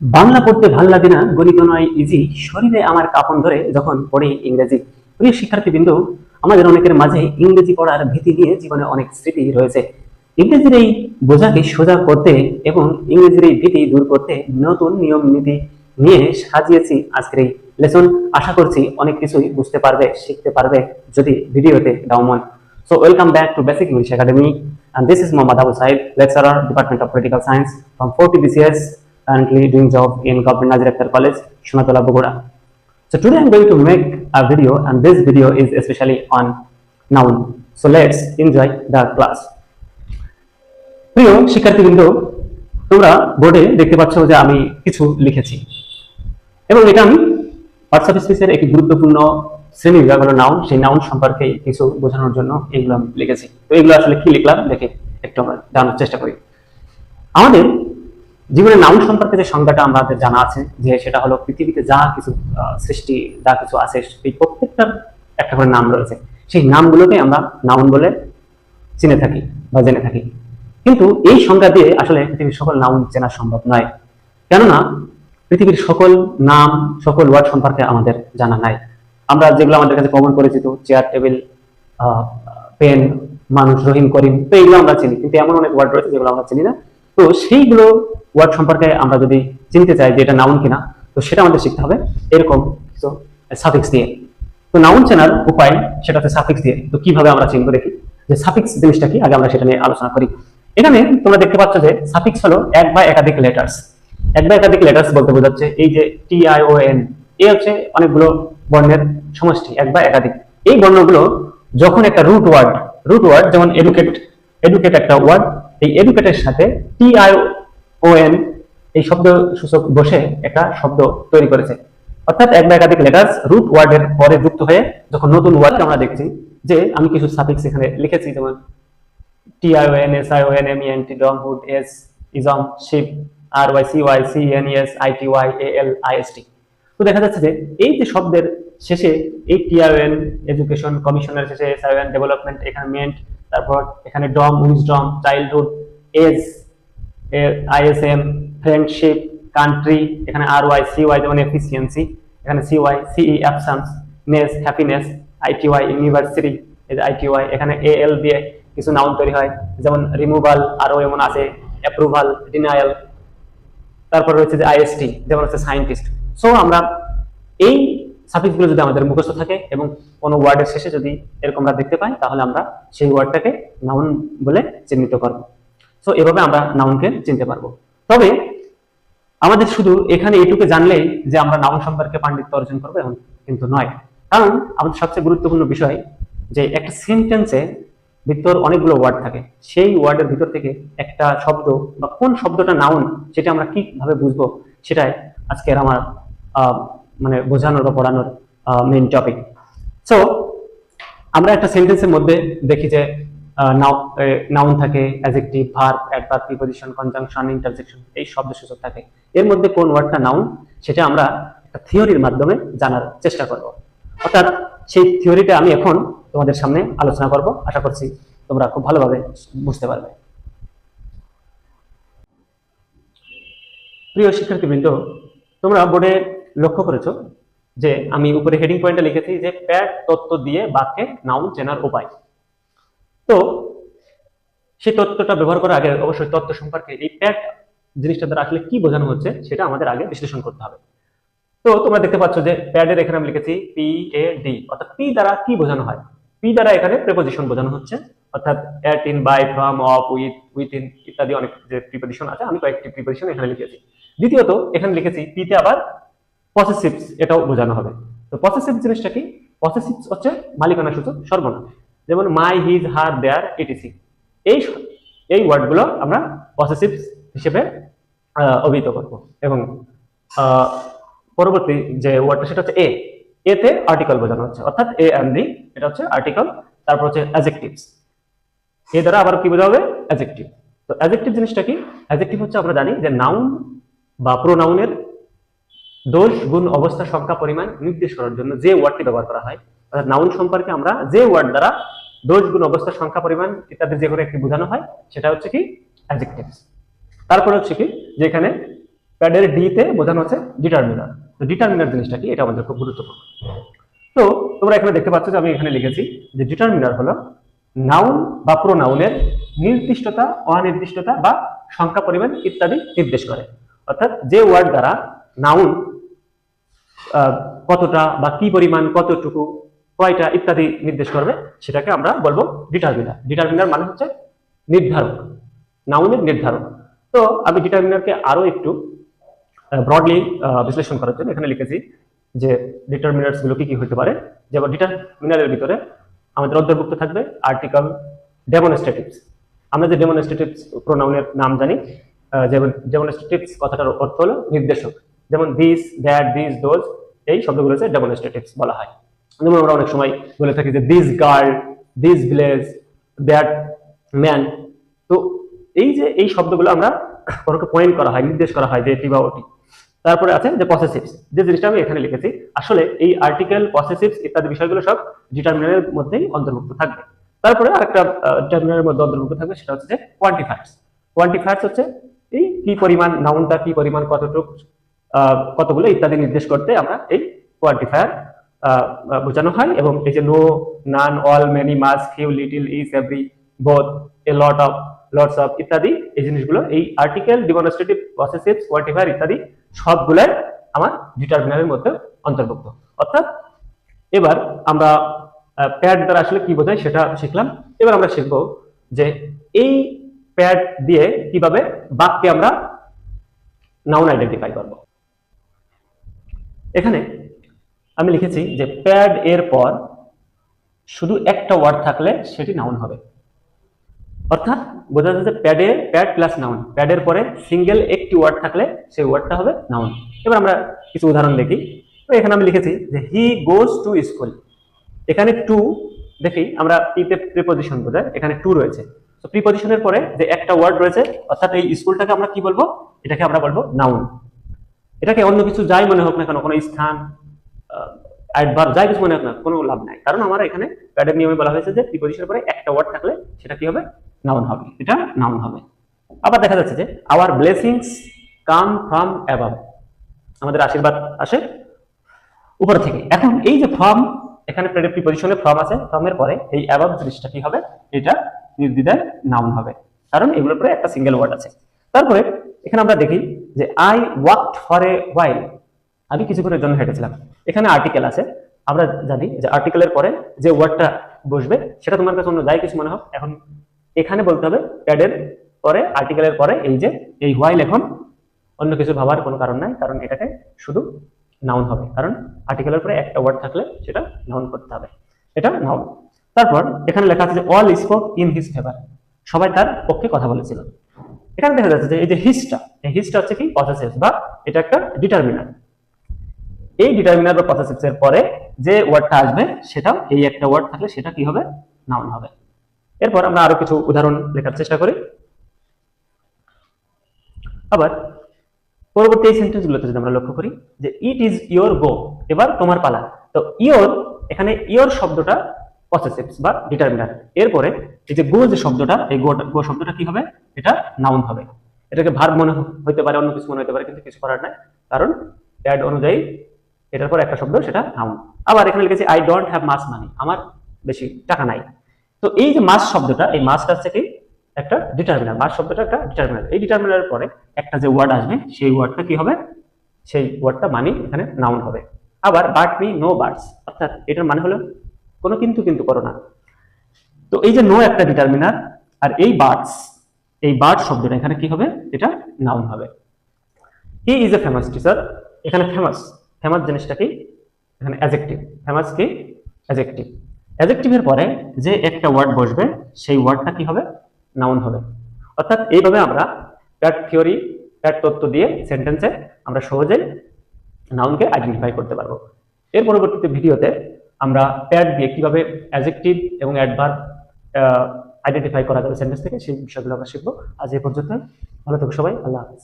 বাংলা পড়তে ভালো লাগে না গণিত নয় ইজি। শরীরে আমার কাপন ধরে যখন পড়ি ইংরেজি। প্রিয় শিক্ষার্থীবৃন্দ আমাদের অনেকের মাঝে ইংরেজি পড়ার ভীতি নিয়ে জীবনে অনেক স্মৃতি রয়েছে। ইংরেজির এই বোঝাকে সোজা করতে এবং ইংরেজির এই ভীতি দূর করতে নতুন নিয়ম নীতি নিয়ে সাজিয়েছি আজকের এই লেসন। আশা করছি অনেক কিছুই বুঝতে পারবে শিখতে পারবে যদি ভিডিওতে ডাউমন So welcome back to Basic English Academy. And this is Mohammad Abu Said, lecturer, Department of Political Science from 40 BCS, currently doing job in Government Akhtar College, Shunatola, Bogota. So today I'm going to make a video and this video is especially on noun. So let's enjoy the class. প্রিয় শিক্ষার্থীবৃন্দ তোমরা বোর্ডে দেখতে পাচ্ছ যে আমি কিছু লিখেছি এবং এটা আমি হোয়াটসঅ্যাপ স্পেসের একটি গুরুত্বপূর্ণ শ্রেণি বিভাগ হলো নাউন সেই নাউন সম্পর্কে কিছু বোঝানোর জন্য এইগুলো আমি লিখেছি তো এগুলো আসলে কি লিখলাম দেখে একটু আমরা জানার চেষ্টা করি আমাদের জীবনে নাউন সম্পর্কে যে সংজ্ঞাটা আমাদের জানা আছে, যে সেটা হলো পৃথিবীতে যা কিছু সৃষ্টি, যা কিছু আছে এই প্রত্যেকটার একটা করে নাম রয়েছে। সেই নামগুলোকে আমরা নাউন বলে চিনে থাকি বা জেনে থাকি। কিন্তু এই সংজ্ঞা দিয়ে আসলে পৃথিবীর সকল নাউন চেনা সম্ভব নয়। কেননা পৃথিবীর সকল নাম, সকল ওয়ার্ড সম্পর্কে আমাদের জানা নাই। আমরা যেগুলো আমাদের কাছে কমন পরিচিত চেয়ার টেবিল পেন মানুষ, রহিম, করিম, তো এগুলো আমরা চিনি। কিন্তু এমন অনেক ওয়ার্ড রয়েছে যেগুলো আমরা চিনি না। তো সেইগুলো ওয়ার্ড সম্পর্কে আমরা যদি চিনতে চাই যে এটা নাউন কিনা, তো সেটা আমাদের শিখতে হবে। এরকম কিছু সাফিক্স দিয়ে। তো নাউন চেনার উপায় সেটা হচ্ছে সাফিক্স দিয়ে। তো কীভাবে আমরা চিনবো দেখি? যে সাফিক্স জিনিসটা কি? আগে আমরা সেটা নিয়ে আলোচনা করি। এখানে তোমরা দেখতে পাচ্ছ যে সাফিক্স হলো এক বা একাধিক লেটার্স এক বা একাধিক লেটার্স বলতে বোঝাচ্ছে এই যে টি আই ও এন এই হচ্ছে অনেকগুলো বর্ণের সমষ্টি, এক বা একাধিক। এই বর্ণগুলো যখন একটা রুট ওয়ার্ড রুট ওয়ার্ড যেমন এডুকেট এডুকেট একটা ওয়ার্ড এই এডুকেটের সাথে টি আই ও এন এই শব্দ সূচক বসে একটা শব্দ তৈরি করেছে। অর্থাৎ এক বা একাধিক লেটার্স রুট ওয়ার্ডের পরে যুক্ত হয়ে যখন নতুন ওয়ার্ড আমরা দেখছি যে আমি কিছু সাফিক্স এখানে লিখেছি, যেমন T I O N S I O N M N T dom hood S ism ship R Y C Y C N S I T Y A L I S T তো দেখা যাচ্ছে যে এই যে শব্দের শেষে এই TRN education কমিশনের শেষে এসআইএন ডেভেলপমেন্ট এখানে মেন্ট তারপর এখানে dom wisdom childhood age ISM friendship, country, এখানে আর ওয়াই, সি ওয়াই, যেমন এফিসিয়েন্সি, এখানে C Y C E absence, ness, happiness ITY university, এই যে আইটিওয়াই এখানে এ এল দিয়ে কিছু নাউন তৈরি হয়, যেমন রিমুভাল আরও এমন আছে, অ্যাপ্রুভাল, ডিনায়াল, তারপর রয়েছে যে আইএসটি যেমন হচ্ছে সায়েন্টিস্ট। সো আমরা এই সাফিক্সগুলো যদি আমাদের মুখস্থ থাকে এবং কোনো ওয়ার্ডের শেষে যদি এরকম আমরা দেখতে পাই, তাহলে আমরা সেই ওয়ার্ডটাকে নাউন বলে চিহ্নিত করব। সো এভাবে আমরা নাউনকে চিনতে পারব। তবে আমাদের শুধু এখানে এইটুকু জানলেই যে আমরা নাউন সম্পর্কে পাণ্ডিত্য অর্জন করব এমন কিন্তু নয়। কারণ আমাদের সবচেয়ে গুরুত্বপূর্ণ বিষয় যে একটা সেন্টেন্সে ভিতর অনেকগুলো ওয়ার্ড থাকে। সেই ওয়ার্ডের ভিতর থেকে একটা শব্দ বা কোন শব্দটা নাউন সেটা আমরা কীভাবে বুঝব, সেটাই আজকের আমার মানে বোঝানোর বা পড়ানোর মেইন টপিক সো আমরা একটা সেন্টেন্সের মধ্যে দেখি যে নাউন থাকে adjective verb adverb preposition conjunction interjection এই শব্দ সূচক থাকে। এর মধ্যে কোন ওয়ার্ডটা নাউন সেটা আমরা একটা থিওরির মাধ্যমে জানার চেষ্টা করব। অর্থাৎ সেই থিওরিটা আমি এখন তোমাদের সামনে আলোচনা করব। আশা করছি তোমরা খুব ভালোভাবে বুঝতে পারবে। প্রিয় শিক্ষার্থীবৃন্দ, তোমরা বোর্ডে লক্ষ্য করেছ? যে আমি উপরে হেডিং পয়েন্টে লিখেছি যে প্যাড তত্ত্ব দিয়ে বাক্যে নাউন চেনার উপায়। তো সেই তত্ত্বটা ব্যবহার করার আগে অবশ্যই তত্ত্ব সম্পর্কে এই প্যাড জিনিসটা দ্বারা আসলে কি বোঝানো হচ্ছে সেটা আমাদের আগে বিশ্লেষণ করতে হবে। তো তোমরা দেখতে পাচ্ছ যে প্যাডের এখানে আমি লিখেছি পি এ ডি অর্থাৎ পি দ্বারা কি বোঝানো হয়? পি দ্বারা এখানে প্রেপোজিশন বোঝানো হচ্ছে, অর্থাৎ at in by from of with with in ইত্যাদি অনেক যে প্রিপোজিশন আছে, আমি কয়েকটি প্রিপোজিশন এখানে লিখেছি। দ্বিতীয়ত এখানে লিখেছি পিতে আবার পসেসিভস এটাও বোঝানো হবে। তো পসেসিভ জিনিসটা কি? পসেসিভস হচ্ছে মালিকানা সূচক সর্বনাম যেমন মাই হিজ হার দেয়ার এটিসি এই এই ওয়ার্ডগুলো আমরা পসেসিভস হিসেবে অভিহিত করব। এবং পরবর্তী যে ওয়ার্ডটা সেটা হচ্ছে এ এতে আর্টিকেল বোঝানো হচ্ছে। অর্থাৎ এ অ্যান্ড দি এটা হচ্ছে আর্টিকেল তারপর হচ্ছে অ্যাজেক্টিভস এ দ্বারা আবার কি বোঝা হবে অ্যাজেক্টিভ তো অ্যাজেক্টিভ জিনিসটা কি? অ্যাজেক্টিভ হচ্ছে আমরা জানি যে নাউন বা প্রোনাউনের দোষ, গুণ, অবস্থা, সংখ্যা, পরিমাণ নির্দেশ করার জন্য যে ওয়ার্ডটি ব্যবহার করা হয়, অর্থাৎ নাউন সম্পর্কে আমরা যে ওয়ার্ড দ্বারা দোষ, গুণ, অবস্থা, সংখ্যা, পরিমাণ ইত্যাদি যে কোনো একটি বোঝানো হয়, সেটা হচ্ছে কি অ্যাডজেক্টিভস তারপরে হচ্ছে কি, যেখানে প্যাডের ডি তে বোঝানো হচ্ছে ডিটারমিনার তো ডিটারমিনার জিনিসটা কি? এটা আমাদের খুব গুরুত্বপূর্ণ। তো তোমরা এখানে দেখতে পাচ্ছ যে আমি এখানে লিখেছি যে ডিটারমিনার হলো নাউন বা প্রোনাউনের নির্দিষ্টতা, অনির্দিষ্টতা বা সংখ্যা, পরিমাণ ইত্যাদি নির্দেশ করে। অর্থাৎ যে ওয়ার্ড দ্বারা নাউন কতটা বা কি পরিমাণ কতটুকু কয়টা ইত্যাদি নির্দেশ করবে, সেটাকে আমরা বলব ডিটারমিনার ডিটারমিনার মানে হচ্ছে নির্ধারক নাউনের নির্ধারক। তো আমি ডিটারমিনারকে আরও একটু ব্রডলি বিশ্লেষণ করার জন্য এখানে লিখেছি যে গুলো কি কি হতে পারে। যেমন ডিটারমিনারের ভিতরে আমাদের অন্তর্ভুক্ত থাকবে আর্টিকেল ডেমনস্ট্রেটিভস আমরা যে ডেমনস্ট্রেটিভস প্রোনাউনের নাম জানি যেমন ডেমনস্ট্রেটিভস কথাটার অর্থ হলো নির্দেশক। যেমন দিস দ্যাট দিস দোজ এই শব্দগুলো হচ্ছে ডেমনস্ট্রেটিভস বলা হয়। যেমন আমরা অনেক সময় বলে থাকি যে this girl this village that man তো এই যে এই শব্দগুলো আমরা কোনোকে পয়েন্ট করা হয়, নির্দেশ করা হয় যে এটি বা ওটি। তারপরে আছে যে পসেসিভস যে জিনিসটা আমি এখানে লিখেছি, আসলে এই আর্টিকেল পসেসিভস ইত্যাদি বিষয়গুলো সব ডিটারমিনারের মধ্যেই অন্তর্ভুক্ত থাকবে। তারপরে আরেকটা ডিটারমিনারের মধ্যে অন্তর্ভুক্ত থাকবে, সেটা হচ্ছে যে কোয়ান্টিফায়ার্স কোয়ান্টিফায়ার্স হচ্ছে এই কি পরিমাণ নাউনটা কি পরিমাণ, কতটুক কতগুলো ইত্যাদি নির্দেশ করতে আমরা এই কোয়ান্টিফায়ার বোঝানো হয় এবং এই যে no none all many much few little each every both a lot of lots of ইত্যাদি এই জিনিসগুলো, এই আর্টিকেল ডিমনস্ট্রেটিভ পসেসিভ কোয়ান্টিফায়ার ইত্যাদি সবগুলাই আমার ডিটারমিনারের মধ্যে অন্তর্ভুক্ত। অর্থাৎ এবার আমরা প্যাড দ্বারা আসলে কি বোঝায় সেটা শিখলাম। এবার আমরা শিখব যে এই প্যাড দিয়ে কীভাবে বাক্যে আমরা নাউন আইডেন্টিফাই করব। এখানে আমি লিখেছি যে প্যাড এর পর শুধু একটা ওয়ার্ড থাকলে সেটি নাউন হবে। অর্থাৎ বোঝা যাচ্ছে প্যাডে প্যাড প্লাস নাউন প্যাডের পরে সিঙ্গেল একটি ওয়ার্ড থাকলে সেই ওয়ার্ডটা হবে নাউন এবার আমরা কিছু উদাহরণ দেখি। তো এখানে আমি লিখেছি যে হি গোজ টু স্কুল এখানে টু দেখি আমরা পিতে প্রিপোজিশন বোঝায় এখানে টু রয়েছে। তো প্রিপোজিশনের পরে যে একটা ওয়ার্ড রয়েছে, অর্থাৎ এই স্কুলটাকে আমরা কি বলব? এটাকে আমরা বলব নাউন এটাকে অন্য কিছু যাই মনে হোক না কেন, কোনো স্থান অ্যাডভার্ব যাই কিছু মনে হোক না, কোনো লাভ নাই। কারণ আমার এখানে প্যাডের নিয়মে বলা হয়েছে যে প্রিপোজিশনের পরে একটা ওয়ার্ড থাকলে সেটা কি হবে? নাউন হবে। এটা নাউন হবে। আবার দেখা যাচ্ছে যে our blessings come from above আমাদের আশীর্বাদ আসে উপর থেকে। এখন এই যে ফর্ম এখানে প্রিপোজিশনে ফর্ম আছে ফর্মের পরে এই অ্যাবাভ জিনিসটা কি হবে? এটা নির্দ্বিধায় নাউন হবে। কারণ এগুলোর পরে একটা সিঙ্গেল ওয়ার্ড আছে। তারপরে এখানে আমরা দেখি যে I walked for a while আমি কিছুক্ষণের জন্য হেঁটেছিলাম। এখানে আর্টিকেল আছে। আমরা জানি যে আর্টিকেলের পরে যে ওয়ার্ডটা বসবে, সেটা তোমার কাছে অন্য যাই কিছু মনে হোক, এখন এখানে বলতে হবে প্যাডের পরে আর্টিকেলের পরে এই যে, এই হোয়াইল এখন অন্য কিছু ভাবার কোনো কারণ নাই, কারণ এটাকে শুধু নাউন হবে। কারণ আর্টিকেলের পরে একটা ওয়ার্ড থাকলে সেটা নাউন করতে হবে। এটা নাউন তারপর এখানে লেখা আছে যে all spoke in his favour সবাই তার পক্ষে কথা বলেছিল। এখানে দেখা যাচ্ছে যে এই যে হিসটা, এই হিসটা হচ্ছে কি? পসেসিভ বা এটা একটা ডিটারমিনার এই ডিটারমিনার বা পসেসিভস এর পরে যে ওয়ার্ডটা আসবে সেটা এই একটা ওয়ার্ড থাকলে সেটা কি হবে? নাউন হবে। এরপর আমরা আরও কিছু উদাহরণ লেখার চেষ্টা করি। আবার পরবর্তী এই সেন্টেন্সগুলোতে যদি আমরা লক্ষ্য করি, যে ইট ইজ ইয়োর গো এবার তোমার পালা। তো ইয়োর এখানে ইয়োর শব্দটা পসেসিভস বা ডিটারমিনার এরপরে এই যে গো যে শব্দটা, এই গো গো শব্দটা কি হবে? এটা নাউন হবে। এটাকে ভার্ব মনে হ- হইতে পারে, অন্য কিছু মনে হতে পারে, কিন্তু কিছু করার নাই। কারণ অ্যাড অনুযায়ী এটার পর একটা শব্দ, সেটা নাউন আবার এখানে লিখেছি I don't have much money আমার বেশি টাকা নাই। তো এই যে মাস শব্দটা, এই মাসটা হচ্ছে কি? একটা ডিটারমিনার মাস শব্দটা একটা ডিটারমিনার এই ডিটারমিনারের পরে একটা যে ওয়ার্ড আসবে, সেই ওয়ার্ডটা কি হবে? সেই ওয়ার্ডটা মানি এখানে নাউন হবে। আবার বাট মি নো বার্ডস অর্থাৎ এটার মানে হলো কোনো কিন্তু কিন্তু করো না। তো এই যে নো একটা ডিটারমিনার আর এই বার্ডস এই বার্ড শব্দটা এখানে কি হবে? এটা নাউন হবে। He is a famous teacher এখানে ফেমাস ফেমাস জিনিসটা কি? এখানে অ্যাজেক্টিভ ফেমাস কি? অ্যাজেক্টিভ অ্যাজেক্টিভের পরে যে একটা ওয়ার্ড বসবে, সেই ওয়ার্ডটা কি হবে? নাউন হবে। অর্থাৎ এইভাবে আমরা প্যাট থিওরি প্যাট তত্ত্ব দিয়ে সেন্টেন্সে আমরা সহজেই নাউনকে আইডেন্টিফাই করতে পারব। এর পরবর্তীতে ভিডিওতে আমরা প্যাড দিয়ে কীভাবে অ্যাজেক্টিভ এবং অ্যাডভার্ব আইডেন্টিফাই করা যাবে সেন্টেন্স থেকে সেই বিষয়গুলো আমরা শিখব। আজ এ পর্যন্ত ভালো থাকুক সবাই। আল্লাহ হাফিজ।